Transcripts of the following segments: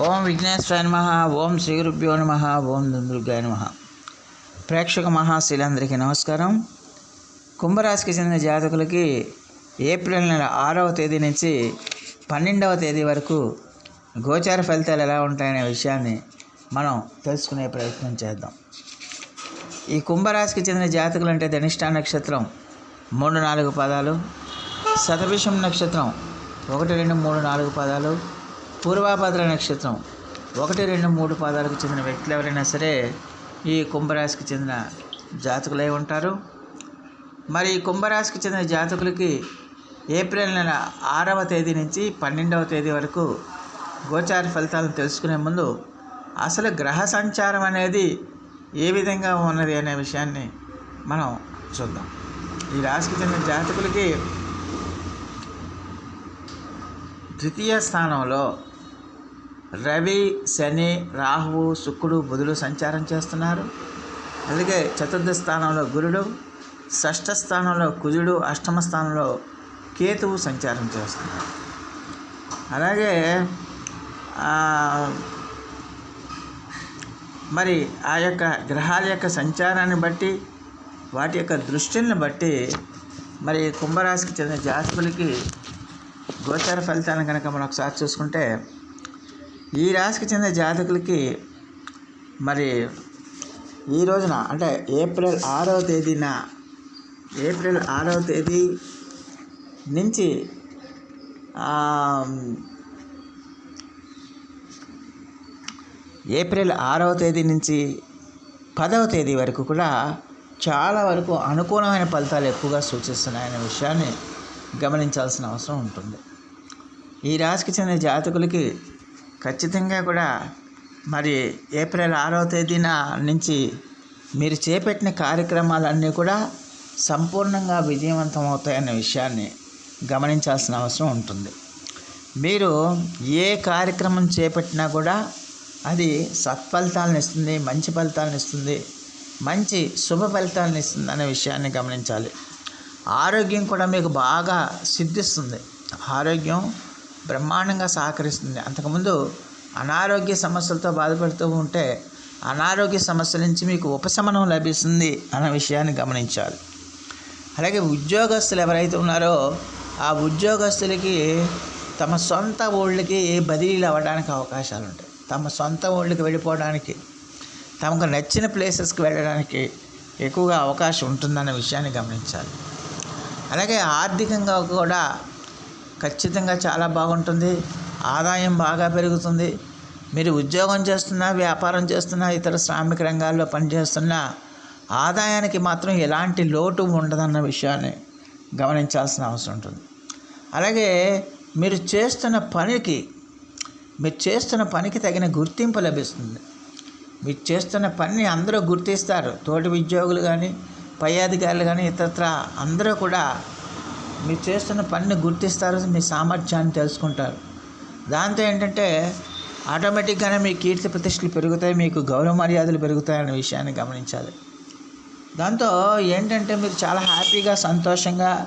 ఓం విఘ్నేశ్వరాయ నమ ఓం శ్రీ గురుభ్యో నమ ఓం దుర్గాయ నమ. ప్రేక్షక మహాశీలందరికీ నమస్కారం. కుంభరాశికి చెందిన జాతకులకి ఏప్రిల్ నెల ఆరవ తేదీ నుంచి పన్నెండవ తేదీ వరకు గోచార ఫలితాలు ఎలా ఉంటాయనే విషయాన్ని మనం తెలుసుకునే ప్రయత్నం చేద్దాం. ఈ కుంభరాశికి చెందిన జాతకులు అంటే ధనిష్ఠా నక్షత్రం మూడు నాలుగు పదాలు శతభిషం నక్షత్రం ఒకటి రెండు మూడు నాలుగు పదాలు పూర్వాభద్ర నక్షత్రం. ఒకటి రెండు మూడు పాదాలకు చెందిన వ్యక్తులు ఎవరైనా సరే ఈ కుంభరాశికి చెందిన జాతకులై ఉంటారు. మరి ఈ కుంభరాశికి చెందిన జాతకులకి ఏప్రిల్ నెల ఆరవ తేదీ నుంచి పన్నెండవ తేదీ వరకు గోచార ఫలితాలను తెలుసుకునే ముందు అసలు గ్రహ సంచారం అనేది ఏ విధంగా ఉన్నది అనే విషయాన్ని మనం చూద్దాం. ఈ రాశికి చెందిన జాతకులకి ద్వితీయ స్థానంలో రవి శని రాహువు శుక్రుడు బుధుడు సంచారం చేస్తున్నారు. అలాగే చతుర్థ స్థానంలో గురుడు షష్ఠ స్థానంలో కుజుడు అష్టమ స్థానంలో కేతువు సంచారం చేస్తున్నారు. అలాగే మరి ఆ యొక్క గ్రహాల యొక్క సంచారాన్ని బట్టి వాటి యొక్క దృష్టిని బట్టి మరి కుంభరాశికి చెందిన జాతకులకి గోచార ఫలితాలను కనుక మనం ఒకసారి చూసుకుంటే ఈ రాశికి చెందిన జాతకులకి మరి ఈ రోజున అంటే ఏప్రిల్ ఆరవ తేదీన ఏప్రిల్ ఆరవ తేదీ నుంచి ఏప్రిల్ ఆరవ తేదీ నుంచి పదవ తేదీ వరకు కూడా చాలా వరకు అనుకూలమైన ఫలితాలు ఎక్కువగా సూచిస్తున్నాయనే విషయాన్ని గమనించాల్సిన అవసరం ఉంటుంది. ఈ రాశికి చెందిన జాతకులకి ఖచ్చితంగా కూడా మరి ఏప్రిల్ ఆరవ తేదీన నుంచి మీరు చేపట్టిన కార్యక్రమాలన్నీ కూడా సంపూర్ణంగా విజయవంతం అవుతాయనే విషయాన్ని గమనించాల్సిన అవసరం ఉంటుంది. మీరు ఏ కార్యక్రమం చేపట్టినా కూడా అది సత్ఫలితాలను ఇస్తుంది మంచి ఫలితాలను ఇస్తుంది మంచి శుభ ఫలితాలను ఇస్తుంది అనే విషయాన్ని గమనించాలి. ఆరోగ్యం కూడా మీకు బాగా సిద్ధిస్తుంది. ఆరోగ్యం బ్రహ్మాండంగా సహకరిస్తుంది. అంతకుముందు అనారోగ్య సమస్యలతో బాధపడుతూ ఉంటే అనారోగ్య సమస్యల నుంచి మీకు ఉపశమనం లభిస్తుంది అన్న విషయాన్ని గమనించాలి. అలాగే ఉద్యోగస్తులు ఎవరైతే ఉన్నారో ఆ ఉద్యోగస్తులకి తమ సొంత ఊళ్ళకి బదిలీలు అవ్వడానికి అవకాశాలు ఉంటాయి. తమ సొంత ఊళ్ళకి వెళ్ళిపోవడానికి తమకు నచ్చిన ప్లేసెస్కి వెళ్ళడానికి ఎక్కువగా అవకాశం ఉంటుందన్న విషయాన్ని గమనించాలి. అలాగే ఆర్థికంగా కూడా ఖచ్చితంగా చాలా బాగుంటుంది. ఆదాయం బాగా పెరుగుతుంది. మీరు ఉద్యోగం చేస్తున్నా వ్యాపారం చేస్తున్నా ఇతర శ్రామిక రంగాల్లో పనిచేస్తున్నా ఆదాయానికి మాత్రం ఎలాంటి లోటు ఉండదన్న విషయాన్ని గమనించాల్సిన అవసరం ఉంటుంది. అలాగే మీరు చేస్తున్న పనికి మీరు చేస్తున్న పనికి తగిన గుర్తింపు లభిస్తుంది. మీరు చేస్తున్న పనిని అందరూ గుర్తిస్తారు. తోటి ఉద్యోగులు కానీ పై అధికారులు కానీ ఇతరత్ర అందరూ కూడా మీరు చేస్తున్న పనిని గుర్తిస్తారు మీ సామర్థ్యాన్ని తెలుసుకుంటారు. దాంతో ఏంటంటే ఆటోమేటిక్గానే మీ కీర్తి ప్రతిష్టలు పెరుగుతాయి మీకు గౌరవ మర్యాదలు పెరుగుతాయనే విషయాన్ని గమనించాలి. దాంతో ఏంటంటే మీరు చాలా హ్యాపీగా సంతోషంగా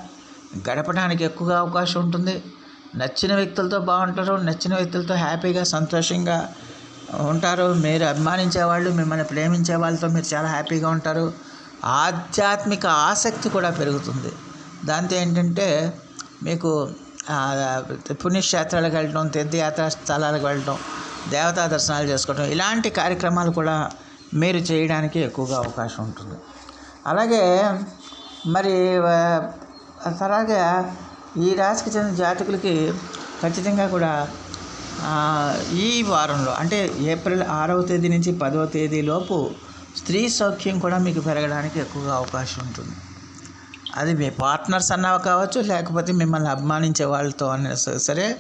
గడపడానికి ఎక్కువగా అవకాశం ఉంటుంది. నచ్చిన వ్యక్తులతో బాగుంటారు నచ్చిన వ్యక్తులతో హ్యాపీగా సంతోషంగా ఉంటారు. మీరు అభిమానించే వాళ్ళు మిమ్మల్ని ప్రేమించే వాళ్ళతో మీరు చాలా హ్యాపీగా ఉంటారు. ఆధ్యాత్మిక ఆసక్తి కూడా పెరుగుతుంది. దాంతో ఏంటంటే మీకు పుణ్యక్షేత్రాలకు వెళ్ళటం తీర్థయాత్ర స్థలాలకు వెళ్ళటం దేవతా దర్శనాలు చేసుకోవటం ఇలాంటి కార్యక్రమాలు కూడా మీరు చేయడానికి ఎక్కువగా అవకాశం ఉంటుంది. అలాగే మరి ఆ, అలాగే ఈ రాశికి చెందిన జాతకులకి ఖచ్చితంగా కూడా ఈ వారంలో అంటే ఏప్రిల్ ఆరవ తేదీ నుంచి పదవ తేదీ లోపు స్త్రీ సౌఖ్యం కూడా మీకు పెరగడానికి ఎక్కువగా అవకాశం ఉంటుంది. అది మీ పార్ట్నర్స్ అన్నా కావచ్చు లేకపోతే మిమ్మల్ని అభిమానించే వాళ్ళతో అనే సరే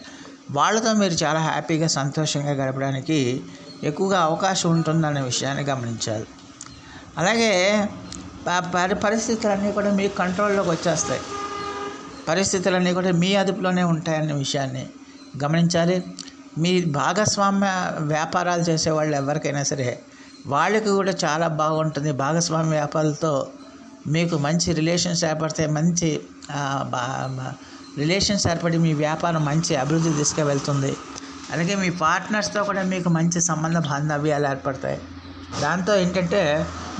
వాళ్ళతో మీరు చాలా హ్యాపీగా సంతోషంగా గడపడానికి ఎక్కువగా అవకాశం ఉంటుందనే విషయాన్ని గమనించాలి. అలాగే పరి పరిస్థితులన్నీ కూడా మీ కంట్రోల్లోకి వచ్చేస్తాయి. పరిస్థితులన్నీ కూడా మీ అదుపులోనే ఉంటాయన్న విషయాన్ని గమనించాలి. మీ భాగస్వామ్య వ్యాపారాలు చేసేవాళ్ళు ఎవరికైనా సరే వాళ్ళకి కూడా చాలా బాగుంటుంది. భాగస్వామ్య వ్యాపారాలతో మీకు మంచి రిలేషన్స్ ఏర్పడితే మంచి రిలేషన్స్ ఏర్పడి మీ వ్యాపారం మంచి అభివృద్ధి దిశగా వెళ్తుంది. అలాగే మీ పార్ట్నర్స్తో కూడా మీకు మంచి సంబంధ బాంధవ్యాలు ఏర్పడతాయి. దాంతో ఏంటంటే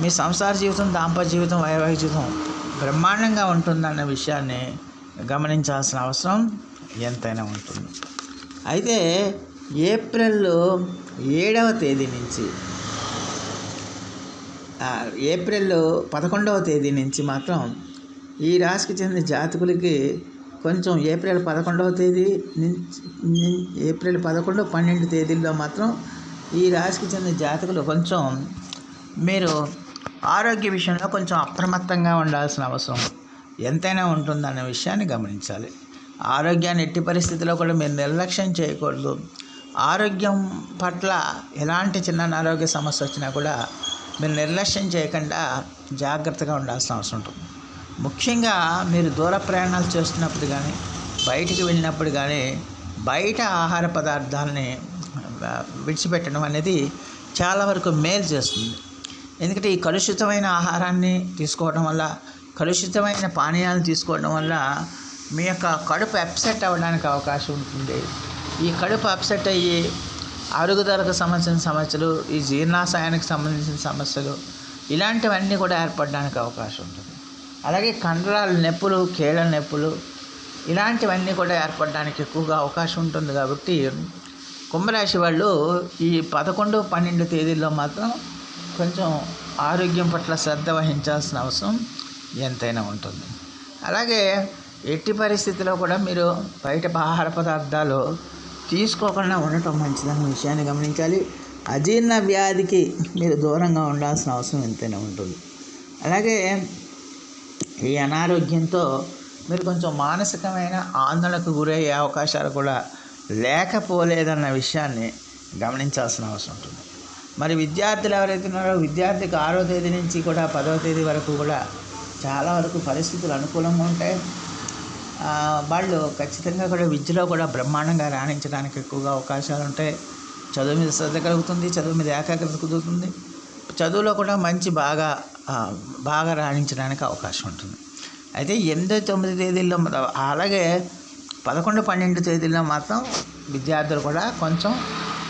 మీ సంసార జీవితం దాంపత్య జీవితం వైవాహిక జీవితం బ్రహ్మాండంగా ఉంటుందన్న విషయాన్ని గమనించాల్సిన అవసరం ఎంతైనా ఉంటుంది. అయితే ఏప్రిల్ ఏడవ తేదీ నుంచి ఏప్రిల్ పదకొండవ తేదీ నుంచి మాత్రం ఈ రాశికి చెందిన జాతకులకి కొంచెం ఏప్రిల్ పదకొండవ తేదీ నుంచి ఏప్రిల్ పదకొండు పన్నెండు తేదీల్లో మాత్రం ఈ రాశికి చెందిన జాతకులు కొంచెం మీరు ఆరోగ్య విషయంలో కొంచెం అప్రమత్తంగా ఉండాల్సిన అవసరం. ఎంతైనా ఉంటుందన్న విషయాన్ని గమనించాలి. ఆరోగ్యాన్ని ఎట్టి పరిస్థితిలో కూడా మీరు నిర్లక్ష్యం చేయకూడదు. ఆరోగ్యం పట్ల ఎలాంటి చిన్న అనారోగ్య సమస్య వచ్చినా కూడా మీరు నిర్లక్ష్యం చేయకుండా జాగ్రత్తగా ఉండాల్సిన అవసరం ఉంటుంది. ముఖ్యంగా మీరు దూర ప్రయాణాలు చేస్తున్నప్పుడు కానీ బయటికి వెళ్ళినప్పుడు కానీ బయట ఆహార పదార్థాలని విడిచిపెట్టడం అనేది చాలా వరకు మేలు చేస్తుంది. ఎందుకంటే ఈ కలుషితమైన ఆహారాన్ని తీసుకోవడం వల్ల కలుషితమైన పానీయాలను తీసుకోవడం వల్ల మీ యొక్క కడుపు అప్సెట్ అవ్వడానికి అవకాశం ఉంటుంది. ఈ కడుపు అప్సెట్ అయ్యి అరుగుదలకు సంబంధించిన సమస్యలు ఈ జీర్ణాశయానికి సంబంధించిన సమస్యలు ఇలాంటివన్నీ కూడా ఏర్పడడానికి అవకాశం ఉంటుంది. అలాగే కండరాల నొప్పులు కీళ్ళ నొప్పులు ఇలాంటివన్నీ కూడా ఏర్పడడానికి ఎక్కువగా అవకాశం ఉంటుంది కాబట్టి కుంభరాశి వాళ్ళు ఈ పదకొండు పన్నెండు తేదీల్లో మాత్రం కొంచెం ఆరోగ్యం పట్ల శ్రద్ధ వహించాల్సిన అవసరం ఎంతైనా ఉంటుంది. అలాగే ఎట్టి పరిస్థితిలో కూడా మీరు బయట ఆహార పదార్థాలు తీసుకోకుండా ఉండటం మంచిదన్న విషయాన్ని గమనించాలి. అజీర్ణ వ్యాధికి మీరు దూరంగా ఉండాల్సిన అవసరం ఎంతైనా ఉంటుంది. అలాగే ఈ అనారోగ్యంతో మీరు కొంచెం మానసికమైన ఆందోళనకు గురయ్యే అవకాశాలు కూడా లేకపోలేదన్న విషయాన్ని గమనించాల్సిన అవసరం ఉంటుంది. మరి విద్యార్థులు ఎవరైతే ఉన్నారో విద్యార్థికి ఆరో తేదీ నుంచి కూడా పదో తేదీ వరకు కూడా చాలా వరకు పరిస్థితులు అనుకూలంగా ఉంటాయి. వాళ్ళు ఖచ్చితంగా కూడా విద్యలో కూడా బ్రహ్మాండంగా రాణించడానికి ఎక్కువగా అవకాశాలు ఉంటాయి చదువు మీద శ్రద్ధ కలుగుతుంది చదువు మీద ఏకాగ్రత కుదురుతుంది. చదువులో కూడా మంచి బాగా బాగా రాణించడానికి అవకాశం ఉంటుంది. అయితే ఎనిమిది తొమ్మిది తేదీల్లో అలాగే పదకొండు పన్నెండు తేదీల్లో మాత్రం విద్యార్థులు కూడా కొంచెం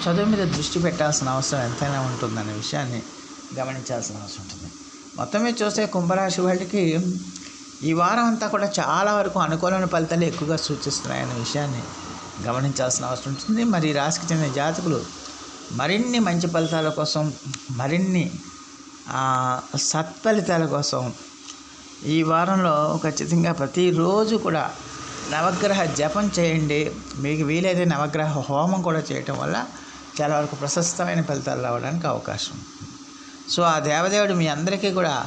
చదువు మీద దృష్టి పెట్టాల్సిన అవసరం ఎంతైనా ఉంటుందనే విషయాన్ని గమనించాల్సిన అవసరం ఉంటుంది. మొత్తం మీద చూస్తే కుంభరాశి వాళ్ళకి ఈ వారం అంతా కూడా చాలా వరకు అనుకూలమైన ఫలితాలు ఎక్కువగా సూచిస్తున్నాయన్న విషయాన్ని గమనించాల్సిన అవసరం ఉంటుంది. మరి రాశికి చెందిన జాతకులు మరిన్ని మంచి ఫలితాల కోసం మరిన్ని సత్ఫలితాల కోసం ఈ వారంలో ఖచ్చితంగా ప్రతిరోజు కూడా నవగ్రహ జపం చేయండి. మీకు వీలైతే నవగ్రహ హోమం కూడా చేయటం వల్ల చాలా వరకు ప్రశస్తమైన ఫలితాలు రావడానికి అవకాశం సో ఆ దేవదేవుడు మీ అందరికీ కూడా